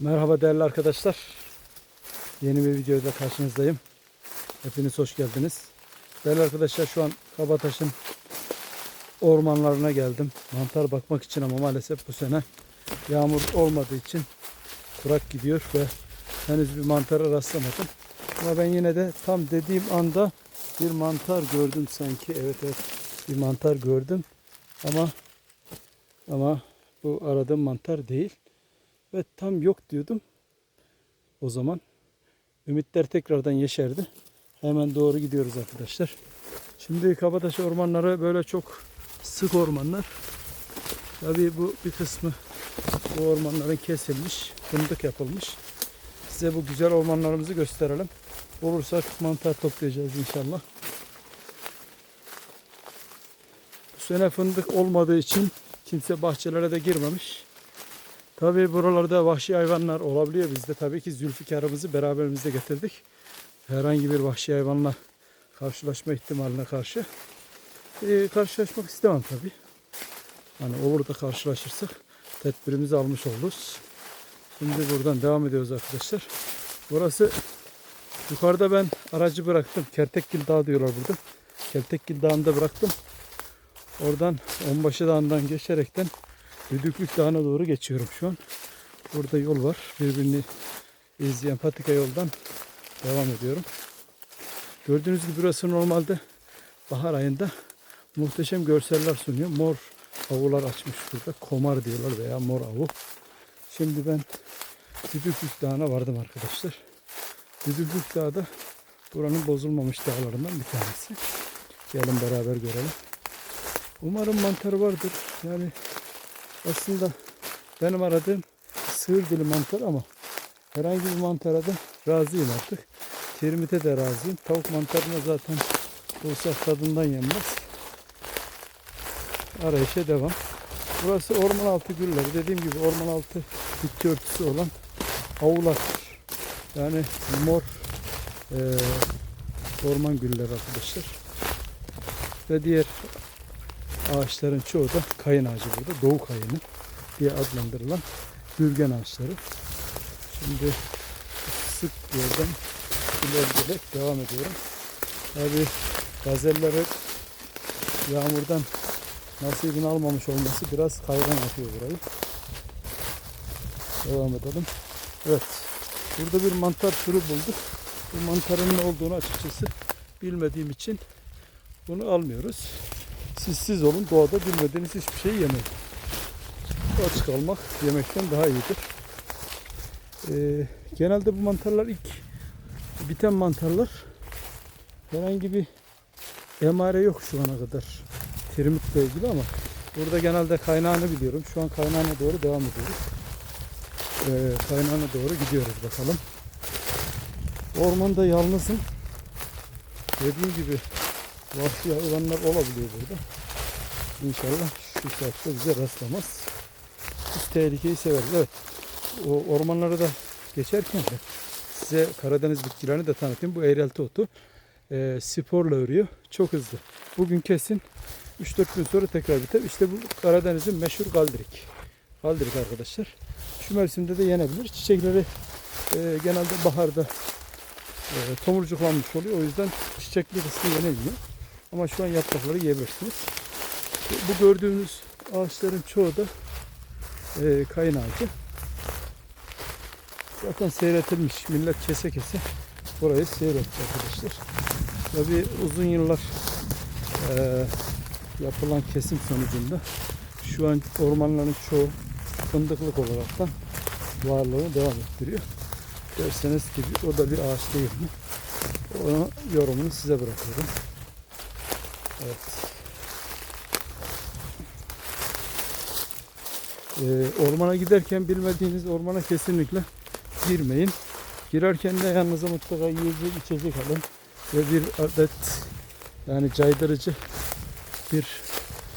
Merhaba değerli arkadaşlar. Yeni bir videoda karşınızdayım. Hepiniz hoş geldiniz. Değerli arkadaşlar şu an Kabataş'ın ormanlarına geldim. Mantar bakmak için ama maalesef bu sene yağmur olmadığı için kurak gidiyor ve henüz bir mantara rastlamadım. Ama ben yine de tam dediğim anda bir mantar gördüm sanki. Evet evet bir mantar gördüm. Ama ama bu aradığım mantar değil. Ve tam yok diyordum. O zaman ümitler tekrardan yeşerdi. Hemen doğru gidiyoruz arkadaşlar. Şimdi Kabataş ormanları böyle çok sık ormanlar. Tabii bu bir kısmı bu ormanların kesilmiş, fındık yapılmış. Size bu güzel ormanlarımızı gösterelim. Olursak mantar toplayacağız inşallah. Bu sene fındık olmadığı için kimse bahçelere de girmemiş. Tabii buralarda vahşi hayvanlar olabiliyor. Biz de tabii ki Zülfikar'ımızı beraberimizde getirdik. Herhangi bir vahşi hayvanla karşılaşma ihtimaline karşı. Ee, karşılaşmak istemem tabii. Hani olur da karşılaşırsak tedbirimizi almış oluruz. Şimdi buradan devam ediyoruz arkadaşlar. Burası yukarıda ben aracı bıraktım. Kertekgil Dağı diyorlar burada. Kertekgil Dağı'nda bıraktım. Oradan Onbaşı Dağı'ndan geçerekten Düdüklük Dağı'na doğru geçiyorum şu an. Burada yol var. Birbirini izleyen patika yoldan devam ediyorum. Gördüğünüz gibi burası normalde bahar ayında muhteşem görseller sunuyor. Mor avular açmış burada. Komar diyorlar veya mor avu. Şimdi ben Düdüklük Dağı'na vardım arkadaşlar. Düdüklük Dağı da buranın bozulmamış dağlarından bir tanesi. Gelin beraber görelim. Umarım mantarı vardır. Yani aslında benim aradığım sığır dili mantar ama herhangi bir mantara da razıyım artık. Termite de razıyım. Tavuk mantarına zaten bulsak tadından yenmez. Arayışa devam. Burası orman altı gülleri. Dediğim gibi orman altı bitki örtüsü olan avlar. Yani mor eee, orman gülleri arkadaşlar. Ve diğer ağaçların çoğu da kayın ağacı burada. Doğu kayını diye adlandırılan gürgen ağaçları. Şimdi sık yoldan ilerleyerek devam ediyorum. Tabi gazelleri yağmurdan nasibini almamış olması biraz kaygan atıyor burayı. Devam edelim. Evet. Burada bir mantar türü bulduk. Bu mantarın ne olduğunu açıkçası bilmediğim için bunu almıyoruz. Siz siz olun doğada bilmediğiniz hiçbir şey yemeyin. Aç kalmak yemekten daha iyidir. Ee, genelde bu mantarlar ilk biten mantarlar. Herhangi bir emare yok şu ana kadar. Termitle ilgili ama burada genelde kaynağını biliyorum. Şu an kaynağına doğru devam ediyoruz. Ee, kaynağına doğru gidiyoruz bakalım. Ormanda yalnızım. Dediğim gibi vahşi hayvanlar olabiliyor burada. İnşallah şu saatte bize rastlamaz. Biz tehlikeyi severiz. Evet. O ormanlara da geçerken de size Karadeniz bitkilerini de tanıtayım. Bu eğrelti otu e, sporla örüyor. Çok hızlı. Bugün kesin 3-4 gün sonra tekrar biter. İşte bu Karadeniz'in meşhur galdirik. Galdirik arkadaşlar. Şu mevsimde de yenebilir. Çiçekleri e, genelde baharda e, tomurcuklanmış oluyor. O yüzden çiçekli kısmı yenilmiyor. Ama şu an yaprakları yiyebilirsiniz. Bu gördüğünüz ağaçların çoğu da e, kayın ağacı. Zaten seyretilmiş. Millet kese kese burayı seyretti arkadaşlar. Tabi uzun yıllar e, yapılan kesim sonucunda şu an ormanların çoğu fındıklık olaraktan varlığını devam ettiriyor. Derseniz ki o da bir ağaç değil mi? Onun yorumunu size bırakıyorum. Evet. Ormana giderken bilmediğiniz ormana kesinlikle girmeyin. Girerken de yanınıza mutlaka yiyecek içecek alın ve bir adet yani caydırıcı bir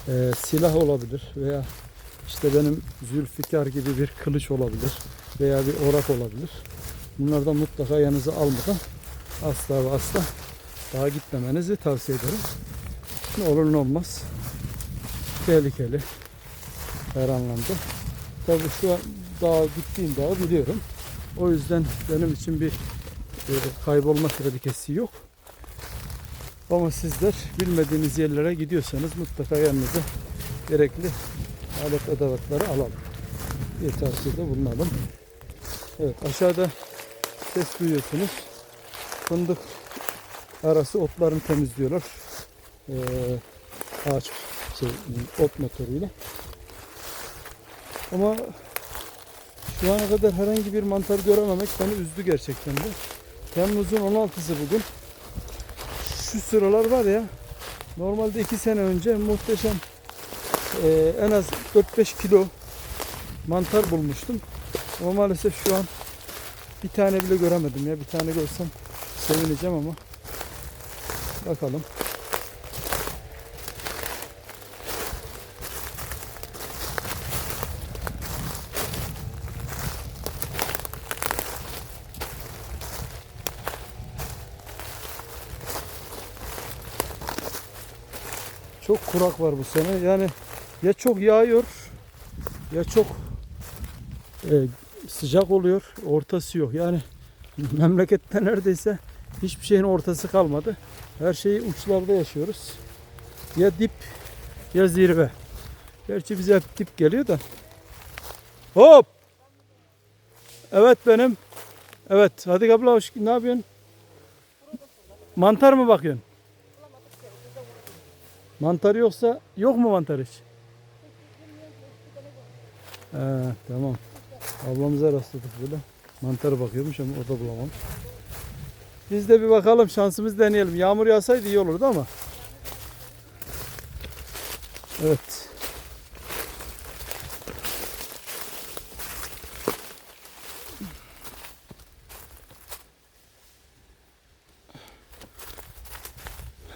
e, silah olabilir veya işte benim Zülfikar gibi bir kılıç olabilir veya bir orak olabilir. Bunlardan mutlaka yanınıza almadan asla ve asla daha gitmemenizi tavsiye ederim. Olur olmaz. Tehlikeli her anlamda. Tabii şu an dağı gittiğim dağı biliyorum. O yüzden benim için bir e, kaybolma tehlikesi yok. Ama sizler bilmediğiniz yerlere gidiyorsanız mutlaka yanınıza gerekli alet edevatları alalım. Bir tavsiyede bulunalım. Evet aşağıda ses duyuyorsunuz. Fındık arası otlarını temizliyorlar. Ee, ağaç şey, ot motoruyla. Ama şu ana kadar herhangi bir mantar görememek beni üzdü gerçekten de. Temmuz'un 16'sı bugün. Şu sıralar var ya normalde 2 sene önce muhteşem e, en az 4-5 kilo mantar bulmuştum. Ama maalesef şu an bir tane bile göremedim ya. Bir tane görsem sevineceğim ama bakalım. Çok kurak var bu sene. Yani ya çok yağıyor ya çok e, sıcak oluyor. Ortası yok. Yani memlekette neredeyse hiçbir şeyin ortası kalmadı. Her şeyi uçlarda yaşıyoruz. Ya dip ya zirve. Gerçi bize hep dip geliyor da. Hop! Evet benim. Evet. Hadi abla hoş ne yapıyorsun? Mantar mı bakıyorsun? Mantar yoksa yok mu mantar hiç? He, tamam. Ablamıza rastladık böyle. Mantarı bakıyormuş ama o da bulamamış. Biz de bir bakalım şansımız deneyelim. Yağmur yağsaydı iyi olurdu ama. Evet.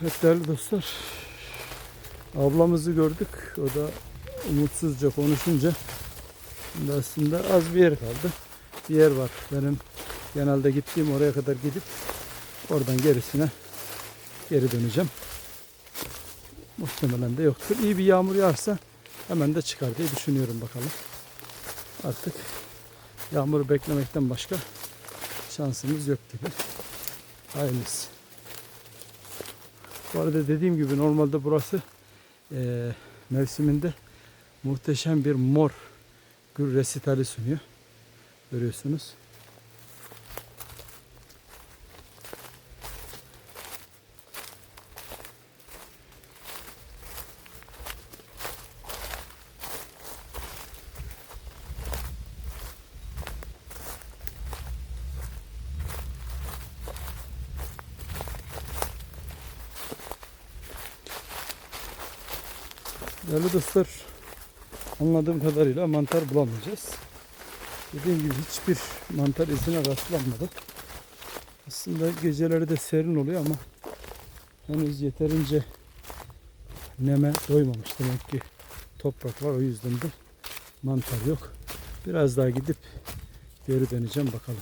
Evet değerli dostlar. Ablamızı gördük. O da umutsuzca konuşunca aslında az bir yer kaldı. Bir yer var. Benim genelde gittiğim oraya kadar gidip oradan gerisine geri döneceğim. Muhtemelen de yoktur. İyi bir yağmur yağarsa hemen de çıkar diye düşünüyorum bakalım. Artık yağmuru beklemekten başka şansımız yok gibi. Hayırlısı. Bu arada dediğim gibi normalde burası eee, mevsiminde muhteşem bir mor gül resitali sunuyor. Görüyorsunuz. Değerli dostlar, anladığım kadarıyla mantar bulamayacağız. Dediğim gibi hiçbir mantar izine rastlanmadı. Aslında geceleri de serin oluyor ama henüz yeterince neme doymamış. Demek ki toprak var o yüzden de mantar yok. Biraz daha gidip geri döneceğim bakalım.